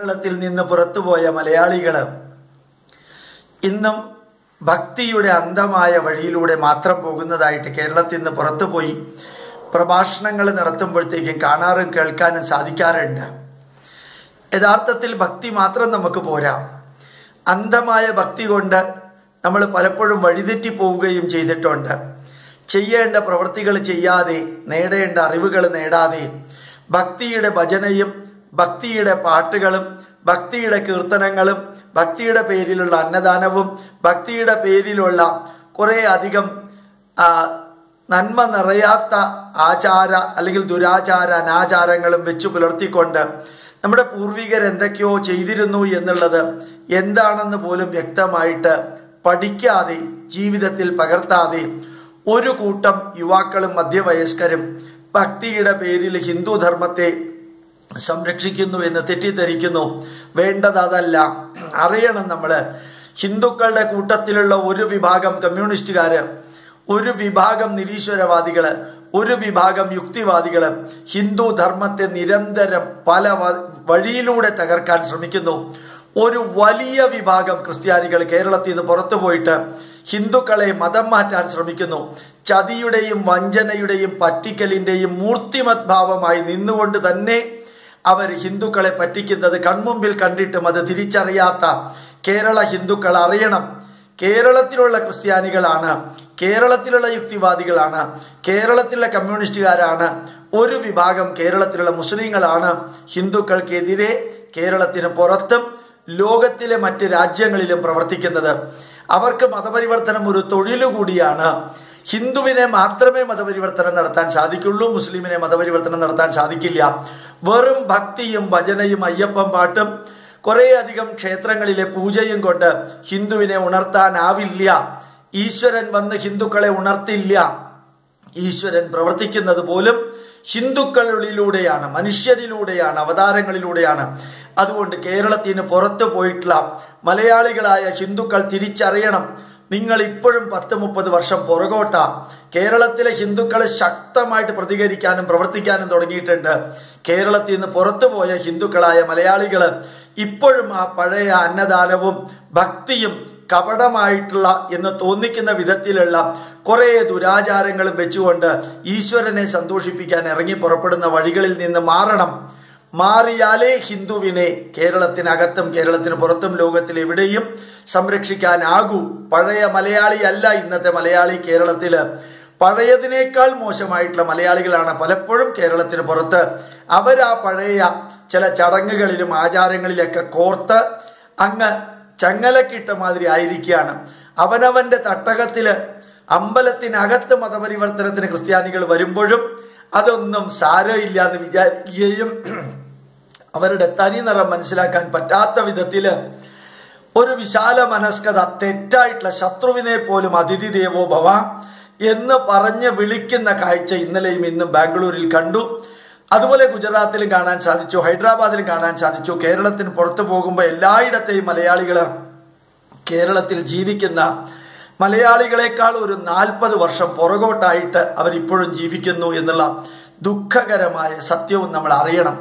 കേരളത്തിൽ നിന്ന് പുറത്തുപോയ മലയാളികൾ ഇന്നും ഭക്തിയുടെ അന്ധമായ വഴിയിലൂടെ മാത്രം പോകുന്നതായിട്ട് കേരളത്തിൽ നിന്ന് പുറത്തുപോയി പ്രഭാഷണങ്ങൾ നടത്തുമ്പോഴത്തേക്കും കാണാറും കേൾക്കാനും സാധിക്കാറുണ്ട്. യഥാർത്ഥത്തിൽ ഭക്തി മാത്രം നമുക്ക് പോരാ. അന്ധമായ ഭക്തി കൊണ്ട് നമ്മൾ പലപ്പോഴും വഴിതെറ്റി പോവുകയും ചെയ്തിട്ടുണ്ട്. ചെയ്യേണ്ട പ്രവൃത്തികൾ ചെയ്യാതെ നേടേണ്ട അറിവുകൾ നേടാതെ ഭക്തിയുടെ ഭജനയും ഭക്തിയുടെ പാട്ടുകളും ഭക്തിയുടെ കീർത്തനങ്ങളും ഭക്തിയുടെ പേരിലുള്ള അന്നദാനവും ഭക്തിയുടെ പേരിലുള്ള കുറേ അധികം നന്മ നിറയാത്ത ആചാര അല്ലെങ്കിൽ ദുരാചാര അനാചാരങ്ങളും വെച്ചു പുലർത്തിക്കൊണ്ട് നമ്മുടെ പൂർവികർ എന്തൊക്കെയോ ചെയ്തിരുന്നു എന്നുള്ളത് എന്താണെന്ന് പോലും വ്യക്തമായിട്ട് പഠിക്കാതെ ജീവിതത്തിൽ പകർത്താതെ ഒരു കൂട്ടം യുവാക്കളും മധ്യവയസ്കരും ഭക്തിയുടെ പേരിൽ ഹിന്ദു ധർമ്മത്തെ സംരക്ഷിക്കുന്നു എന്ന് തെറ്റിദ്ധരിക്കുന്നു. വേണ്ടത് അതല്ല. അറിയണം നമ്മൾ ഹിന്ദുക്കളുടെ കൂട്ടത്തിലുള്ള ഒരു വിഭാഗം കമ്മ്യൂണിസ്റ്റുകാര് ഒരു വിഭാഗം നിരീശ്വരവാദികൾ ഒരു വിഭാഗം യുക്തിവാദികൾ ഹിന്ദു ധർമ്മത്തെ നിരന്തരം പല വഴിയിലൂടെ തകർക്കാൻ ശ്രമിക്കുന്നു. ഒരു വലിയ വിഭാഗം ക്രിസ്ത്യാനികൾ കേരളത്തിൽ നിന്ന് പുറത്തു പോയിട്ട് ഹിന്ദുക്കളെ മതം മാറ്റാൻ ശ്രമിക്കുന്നു. ചതിയുടെയും വഞ്ചനയുടെയും പറ്റിക്കലിന്റെയും മൂർത്തിമത്ഭാവമായി നിന്നുകൊണ്ട് തന്നെ അവർ ഹിന്ദുക്കളെ പറ്റിക്കുന്നത് കൺമുമ്പിൽ കണ്ടിട്ടും അത് തിരിച്ചറിയാത്ത കേരള ഹിന്ദുക്കൾ അറിയണം. കേരളത്തിലുള്ള ക്രിസ്ത്യാനികളാണ് കേരളത്തിലുള്ള യുക്തിവാദികളാണ് കേരളത്തിലുള്ള കമ്മ്യൂണിസ്റ്റുകാരാണ് ഒരു വിഭാഗം കേരളത്തിലുള്ള മുസ്ലിങ്ങളാണ് ഹിന്ദുക്കൾക്കെതിരെ കേരളത്തിന് പുറത്തും ലോകത്തിലെ മറ്റ് രാജ്യങ്ങളിലും പ്രവർത്തിക്കുന്നത്. അവർക്ക് മതപരിവർത്തനം ഒരു തൊഴിലു കൂടിയാണ് ഹിന്ദുവിനെ മാത്രമേ മതപരിവർത്തനം നടത്താൻ സാധിക്കുള്ളൂ മുസ്ലിമിനെ മതപരിവർത്തനം നടത്താൻ സാധിക്കില്ല. വെറും ഭക്തിയും ഭജനയും അയ്യപ്പം പാട്ടും കുറേയധികം ക്ഷേത്രങ്ങളിലെ പൂജയും കൊണ്ട് ഹിന്ദുവിനെ ഉണർത്താനാവില്ല. ഈശ്വരൻ വന്ന് ഹിന്ദുക്കളെ ഉണർത്തില്ല. ഈശ്വരൻ പ്രവർത്തിക്കുന്നത് പോലും ഹിന്ദുക്കളിലൂടെയാണ് മനുഷ്യരിലൂടെയാണ് അവതാരങ്ങളിലൂടെയാണ്. അതുകൊണ്ട് കേരളത്തിന് പുറത്തു പോയിട്ടുള്ള മലയാളികളായ ഹിന്ദുക്കൾ തിരിച്ചറിയണം. നിങ്ങൾ ഇപ്പോഴും പത്ത് മുപ്പത് വർഷം പുറകോട്ട. കേരളത്തിലെ ഹിന്ദുക്കൾ ശക്തമായിട്ട് പ്രതികരിക്കാനും പ്രവർത്തിക്കാനും തുടങ്ങിയിട്ടുണ്ട്. കേരളത്തിൽ നിന്ന് പുറത്തുപോയ ഹിന്ദുക്കളായ മലയാളികൾ ഇപ്പോഴും ആ പഴയ അന്നദാനവും ഭക്തിയും കപടമായിട്ടുള്ള എന്ന് തോന്നിക്കുന്ന വിധത്തിലുള്ള കുറെ ദുരാചാരങ്ങളും വെച്ചുകൊണ്ട് ഈശ്വരനെ സന്തോഷിപ്പിക്കാൻ ഇറങ്ങി പുറപ്പെടുന്ന വഴികളിൽ നിന്ന് മാറണം. മാറിയാലേ ഹിന്ദുവിനെ കേരളത്തിനകത്തും കേരളത്തിന് പുറത്തും ലോകത്തിൽ എവിടെയും സംരക്ഷിക്കാനാകൂ പഴയ മലയാളി അല്ല ഇന്നത്തെ മലയാളി കേരളത്തിൽ പഴയതിനേക്കാൾ മോശമായിട്ടുള്ള മലയാളികളാണ് പലപ്പോഴും കേരളത്തിന് പുറത്ത്. അവരാ പഴയ ചില ചടങ്ങുകളിലും ആചാരങ്ങളിലൊക്കെ കോർത്ത് അങ്ങ് ചങ്ങലക്കിട്ട മാതിരി ആയിരിക്കുകയാണ്. അവനവന്റെ തട്ടകത്തിൽ അമ്പലത്തിനകത്ത് മതപരിവർത്തനത്തിന് ക്രിസ്ത്യാനികൾ വരുമ്പോഴും അതൊന്നും സാരമില്ല എന്ന് വിചാരിക്കുകയും അവരുടെ തനി നിറം മനസ്സിലാക്കാൻ പറ്റാത്ത വിധത്തിൽ ഒരു വിശാല മനസ്കത തെറ്റായിട്ടുള്ള ശത്രുവിനെ പോലും അതിഥി ദേവോ ഭവ എന്ന് പറഞ്ഞ് വിളിക്കുന്ന കാഴ്ച ഇന്നലെയും ഇന്നും ബാംഗ്ലൂരിൽ കണ്ടു. അതുപോലെ ഗുജറാത്തിലും കാണാൻ സാധിച്ചു ഹൈദരാബാദിലും കാണാൻ സാധിച്ചു. കേരളത്തിന് പുറത്തു പോകുമ്പോൾ എല്ലായിടത്തെയും മലയാളികൾ കേരളത്തിൽ ജീവിക്കുന്ന മലയാളികളെക്കാൾ ഒരു നാൽപ്പത് വർഷം പുറകോട്ടായിട്ട് അവരിപ്പോഴും ജീവിക്കുന്നു എന്നുള്ള ദുഃഖകരമായ സത്യവും നമ്മൾ അറിയണം.